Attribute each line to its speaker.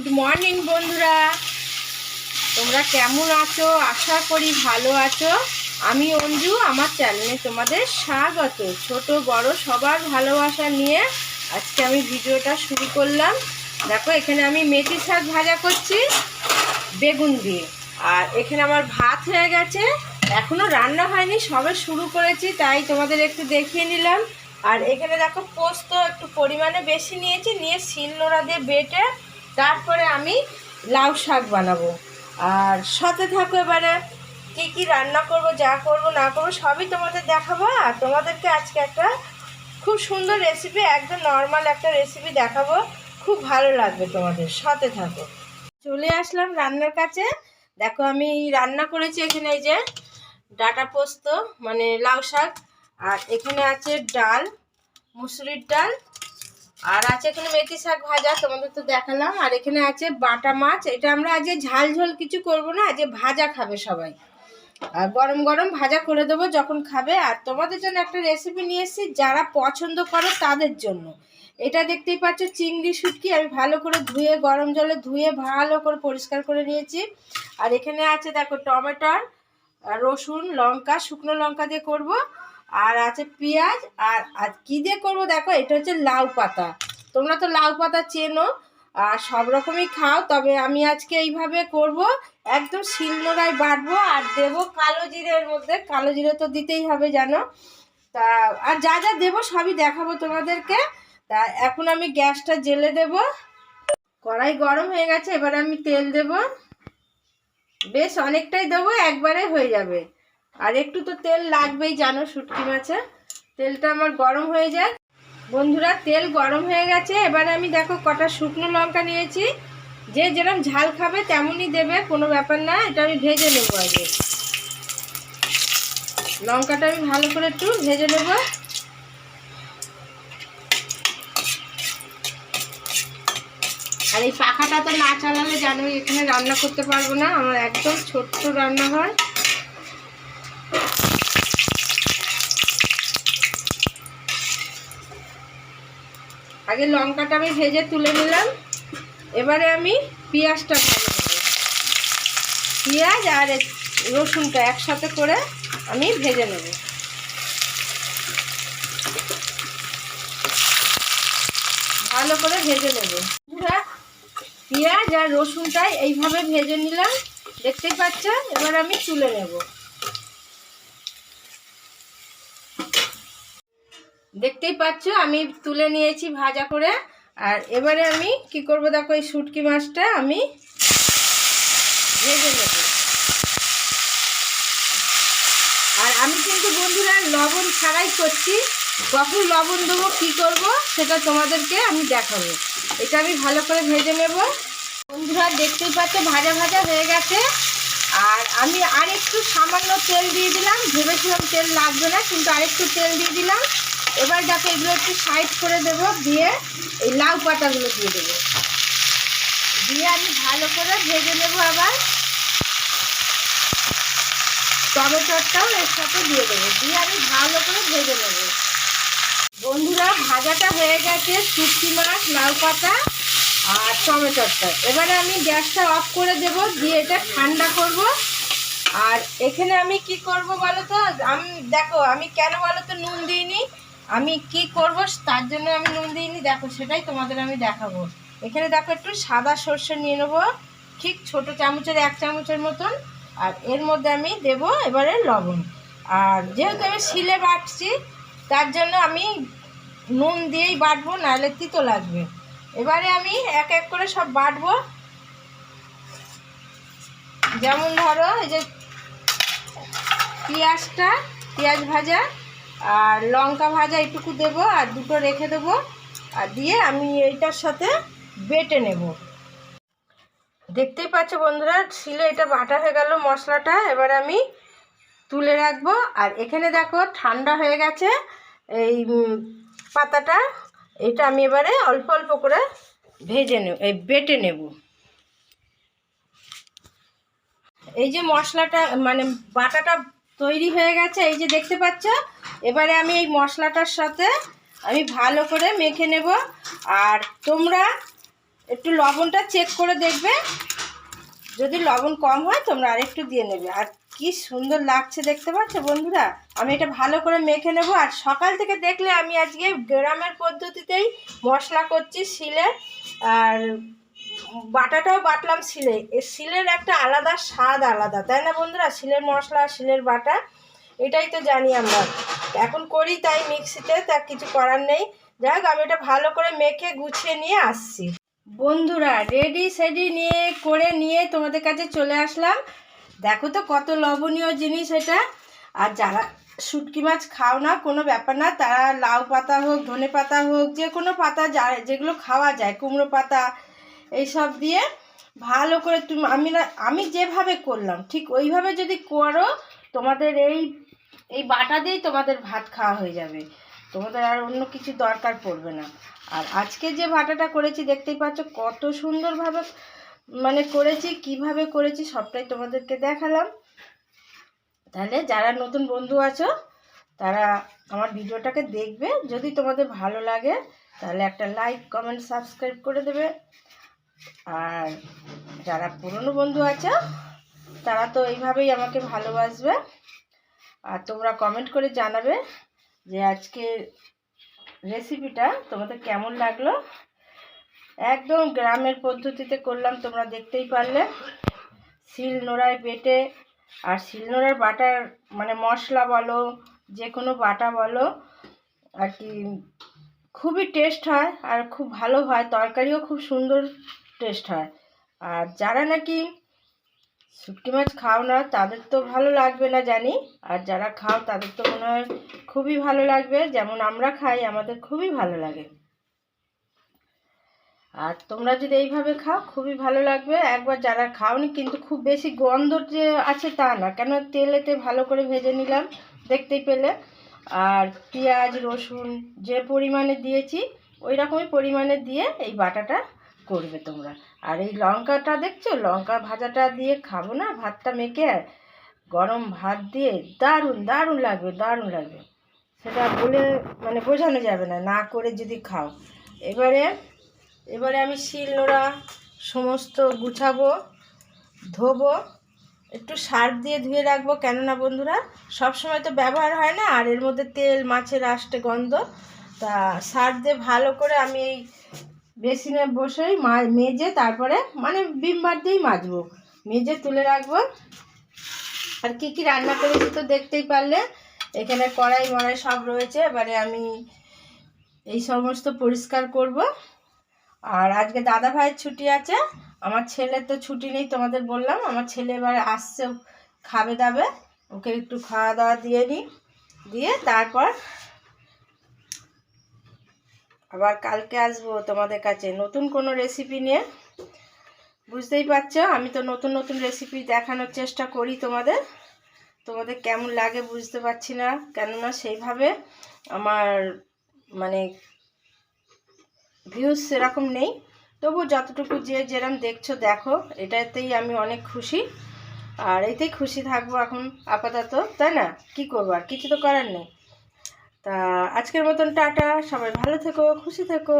Speaker 1: Good morning বন্ধুরা। তোমরা কেমন আছো? আশা করি ভালো আছো। আমি অঞ্জু, আমার চ্যানেলে তোমাদের স্বাগত। ছোট, বড়, সবার ভালোবাসা নিয়ে আজকে আমি ভিডিওটা শুরু করলাম। দেখো, এখানে আমি মেথি শাক ভাজা করছি, বেগুন দিয়ে। আর এখানে আমার ভাত হয়ে গেছে। এখনও রান্না হয়নি, সবে শুরু করেছি, তাই তোমাদের একটু দেখিয়ে নিলাম। আর এখানে দেখো, পোস্ত একটু পরিমাণে বেশি নিয়েছি, নিয়ে শিলনোড়া দিয়ে বেটে তারপরে আমি লাউ শাক বানাবো। আর সাথে থাকো এবারে, কী কী রান্না করব, যা করব, না করব, সবই তোমাদের দেখাবো। আর তোমাদেরকে আজকে একটা খুব সুন্দর রেসিপি একদম নর্মাল একটা রেসিপি দেখাবো। খুব ভালো লাগবে তোমাদের, সাথে থাকো। চলে আসলাম রান্নার কাছে। দেখো, আমি রান্না করেছি এখানে এই যে ডাটা পোস্ত মানে লাউ শাক। আর এখানে আছে ডাল, মুসুরির ডাল আর আছে এখানে মেথি শাক ভাজা, তোমাদের তো দেখালাম। আর এখানে আছে বাটা মাছ। এটা আমরা আজকে ঝাল ঝোল কিছু করব না, আজকে ভাজা খাবে সবাই। আর গরম গরম ভাজা করে দেবো যখন খাবে। আর তোমাদের জন্য একটা রেসিপি নিয়ে এসেছি, যারা পছন্দ করো তাদের জন্য। এটা দেখতেই পাচ্ছ, চিংড়ি শুটকি। আমি ভালো করে ধুয়ে, গরম জলে ধুয়ে ভালো করে পরিষ্কার করে নিয়েছি। আর এখানে আছে দেখো টমেটোর, রসুন, লঙ্কা, শুকনো লঙ্কা দিয়ে করব। আর আছে পেঁয়াজ, আর আর কী দিয়ে করব দেখো, এটা হচ্ছে লাউ পাতা। তোমরা তো লাউ পাতা চেনো, আর সব রকমই খাও, তবে আমি আজকে এইভাবে করব, একদম শিলনোড়ায় বাটবো, আর দেবো কালো জিরের মধ্যে। কালো জিরে তো দিতেই হবে, জানো? তা, আর যা যা দেবো সবই দেখাবো তোমাদেরকে। তা, এখন আমি গ্যাসটা জেলে দেব। কড়াই গরম হয়ে গেছে, এবার আমি তেল দেব। বেশ, অনেকটাই দেবো, একবারে হয়ে যাবে। আর একটু তো তেল লাগবেই, জানো শুটকি মাছে। তেলটা আমার গরম হয়ে যায়। বন্ধুরা, তেল গরম হয়ে গেছে। এবারে আমি দেখো কটা শুকনো লঙ্কা নিয়েছি। যে যেরকম ঝাল খাবে তেমনই দেবে, কোনো ব্যাপার না। এটা আমি ভেজে নেব আগে। লঙ্কাটা আমি ভালো করে একটু ভেজে নেব। আর এই পাখাটা তো না চালালে জানো এখানে রান্না করতে পারব না। আমার একদম ছোট্ট রান্না হয়। আগে লঙ্কাটা আমি ভেজে তুলে নিলাম। এবারে আমি পেঁয়াজটা নেব। পেঁয়াজ আর রসুনটা একসাথে করে আমি ভেজে নেব। ভালো করে ভেজে নেব। পেঁয়াজ আর রসুনটা এইভাবে ভেজে নিলাম। দেখতেই পাচ্ছ এবার আমি তুলে নেব। দেখতেই পাচ্ছ, আমি তুলে নিয়েছি ভাজা করে। আর এবারে আমি কি করব দেখো, এই শুটকি মাছটা আমি ভেজে নেব। আর আমি কিন্তু বন্ধুরা লবণ ছাড়াই করছি। কখন লবণ দেবো, কী করব, সেটা তোমাদেরকে আমি দেখাবো। এটা আমি ভালো করে ভেজে নেব। বন্ধুরা দেখতেই পাচ্ছ, ভাজা ভাজা হয়ে গেছে। আর আমি আর একটু সামান্য তেল দিয়ে দিলাম। ভেবেছিলাম তেল লাগবে না, কিন্তু আরেকটু তেল দিয়ে দিলাম। এবার দেখো এগুলো একটু সাইড করে দেবো, দিয়ে এই লাউ পাতাগুলো দিয়ে দেবো। দিয়ে আমি ভালো করে ভেজে নেব আবার। টমেটোটাও এর সাথে দিয়ে দেবো। দিয়ে আমি ভালো করে ভেজে নেব। বন্ধুরা, ভাজাটা হয়ে গেছে শুটকি মাছ, লাউ পাতা আর টমেটোটা। এবারে আমি গ্যাসটা অফ করে দেব, দিয়ে এটা ঠান্ডা করব। আর এখানে আমি কি করব বলো তো? আমি, দেখো, আমি কেন বলো তো নুন দিইনি? আমি কি করব তার জন্য আমি নুন দিইনি, দেখো সেটাই তোমাদের আমি দেখাবো। এখানে দেখো একটু সাদা সর্ষে নিয়ে নেব, ঠিক ছোট চামচের, এক চামচের মতন, আর এর মধ্যে আমি দেব এবারে লবণ। আর যেহেতু আমি শিলে বাটছি, তার জন্য আমি নুন দিয়েই বাটবো, নাহলে তিতো লাগবে। এবারে আমি এক এক করে সব বাটবো। যেমন ধরো, এই যে পেঁয়াজটা, পেঁয়াজ ভাজা আর লঙ্কা ভাজা এইটুকু দেবো আর দুটো রেখে দেবো। আর দিয়ে আমি এইটার সাথে বেটে নেব। দেখতেই পাচ্ছ বন্ধুরা শিলে এটা বাটা হয়ে গেল মশলাটা, এবার আমি তুলে রাখব। আর এখানে দেখো, ঠান্ডা হয়ে গেছে এই পাতাটা। এটা আমি এবারে অল্প অল্প করে ভেজে নেব, এই বেটে নেব। এই যে মশলাটা মানে বাটাটা তৈরি হয়ে গেছে, এই যে দেখতে পাচ্ছ? এবারে আমি এই মশলাটার সাথে আমি ভালো করে মেখে নেব। আর তোমরা একটু লবণটা চেক করে দেখবে। যদি লবণ কম হয়, তোমরা আরেকটু দিয়ে নেবে। আর কি সুন্দর লাগছে দেখতে পাচ্ছ বন্ধুরা? আমি এটা ভালো করে মেখে নেব। আর সকাল থেকে দেখলে আমি আজকে গ্রামের পদ্ধতিতেই মশলা করছি, শিলে। আর বাটাটাও বাটলাম শিলে। শিলের একটা আলাদা স্বাদ আলাদা, তাই না বন্ধুরা? শিলের মশলা, শিলের বাটা, এটাই তো জানি আমরা। এখন করি তাই মিক্সিতে, তা কিছু করার নেই। যাই হোক, আমি এটা ভালো করে মেখে গুছিয়ে নিয়ে আসছি। বন্ধুরা রেডি সেডি নিয়ে, করে নিয়ে তোমাদের কাছে চলে আসলাম। দেখো তো কত লবণীয় জিনিস এটা। আর যারা শুটকি মাছ খাও না, কোনো ব্যাপার না। তারা লাউ পাতা হোক, ধনে পাতা হোক যে কোনো পাতা যা, যেগুলো খাওয়া যায়, কুমড়ো পাতা এইসব দিয়ে ভালো করে তুমি, আমি না, আমি যেভাবে করলাম, ঠিক ওইভাবে যদি করো, তোমাদের এই এই বাটা দিয়েই তোমাদের ভাত খাওয়া হয়ে যাবে। তোমাদের আর অন্য কিছু দরকার পড়বে না। আর আজকে যে ভাটাটা করেছি, দেখতেই পাচ্ছ কত সুন্দরভাবে মানে করেছি, কীভাবে করেছি সবটাই তোমাদেরকে দেখালাম। তাহলে যারা নতুন বন্ধু আছো, তারা আমার ভিডিওটাকে দেখবে। যদি তোমাদের ভালো লাগে, তাহলে একটা লাইক কমেন্ট সাবস্ক্রাইব করে দেবে। আর যারা পুরনো বন্ধু আছো, তারা তো এইভাবেই আমাকে ভালোবাসবে। আর তোমরা কমেন্ট করে জানাবে যে আজকে রেসিপিটা তোমাদের কেমন লাগল। একদম গ্রামের পদ্ধতিতে করলাম, তোমরা দেখতেই পারলে। শিল নোড়ায় বেটে, আর শিল নোড়ার বাটার মানে মশলা বলো যে কোনো বাটা বলো, আর কি খুবই টেস্ট হয়, আর খুব ভালো হয়, তরকারিও খুব সুন্দর টেস্ট হয়। আর যারা নাকি শুটকি মাছ খাও না, তাদের তো ভালো লাগবে না জানি। আর যারা খাও, তাদের তো মনে হয় খুবই ভালো লাগবে। যেমন আমরা খাই, আমাদের খুবই ভালো লাগে। আর তোমরা যদি এইভাবে খাও, খুবই ভালো লাগবে। একবার যারা খাওনি, কিন্তু খুব বেশি গন্ধ যে আছে তা না। কেন? তেলেতে ভালো করে ভেজে নিলাম, দেখতেই পেলে। আর পেঁয়াজ, রসুন যে পরিমাণে দিয়েছি, ওই রকমই পরিমাণে দিয়ে এই বাটাটা করবে তোমরা। আর এই লঙ্কাটা দেখছ? লঙ্কা ভাজাটা দিয়ে খাব না? ভাতটা মেখে গরম ভাত দিয়ে দারুণ দারুণ লাগবে দারুণ লাগবে। সেটা বলে মানে বোঝানো যাবে না না করে যদি খাও। এবারে এবারে আমি শিল নোড়া সমস্ত গুছাবো, ধোবো, একটু সার দিয়ে ধুয়ে রাখব। কেননা বন্ধুরা, সব সময় তো ব্যবহার হয় না, আর এর মধ্যে তেল, মাছের আসতে গন্ধ। তা সার দিয়ে ভালো করে আমি এই বেসিনে বসেই মা, মেজে তারপরে মানে বিমবার দিয়েই মাজবো। মেজে তুলে রাখব। আর কি কি রান্না করেছি তো দেখতেই পারলে। এখানে কড়াই, মড়াই সব রয়েছে। এবারে আমি এই সমস্ত পরিষ্কার করব। আর আজকে দাদা ভাইয়ের ছুটি আছে। আমার ছেলের তো ছুটি নেই তোমাদের বললাম। আমার ছেলে এবার আসছে, খাবে দাবে। ওকে একটু খাওয়া দাওয়া দিয়ে নিই। দিয়ে তারপর আবার কালকে আসব তোমাদের কাছে নতুন কোনো রেসিপি নিয়ে। বুঝতেই পারছ? আমি তো নতুন নতুন রেসিপি দেখানোর চেষ্টা করি তোমাদের। তোমাদের কেমন লাগে বুঝতে পারছি না। কেননা সেইভাবে আমার মানে ভিউজ সেরকম নেই। তবু যতটুকু যে যেরম দেখছ দেখো, এটাতেই আমি অনেক খুশি। আর এতেই খুশি থাকব এখন আপাতত, তাই না? কি করব আর? কিছু তো করার নেই। তা আজকের মতন টাটা সবাই ভালো থেকো খুশি থেকো।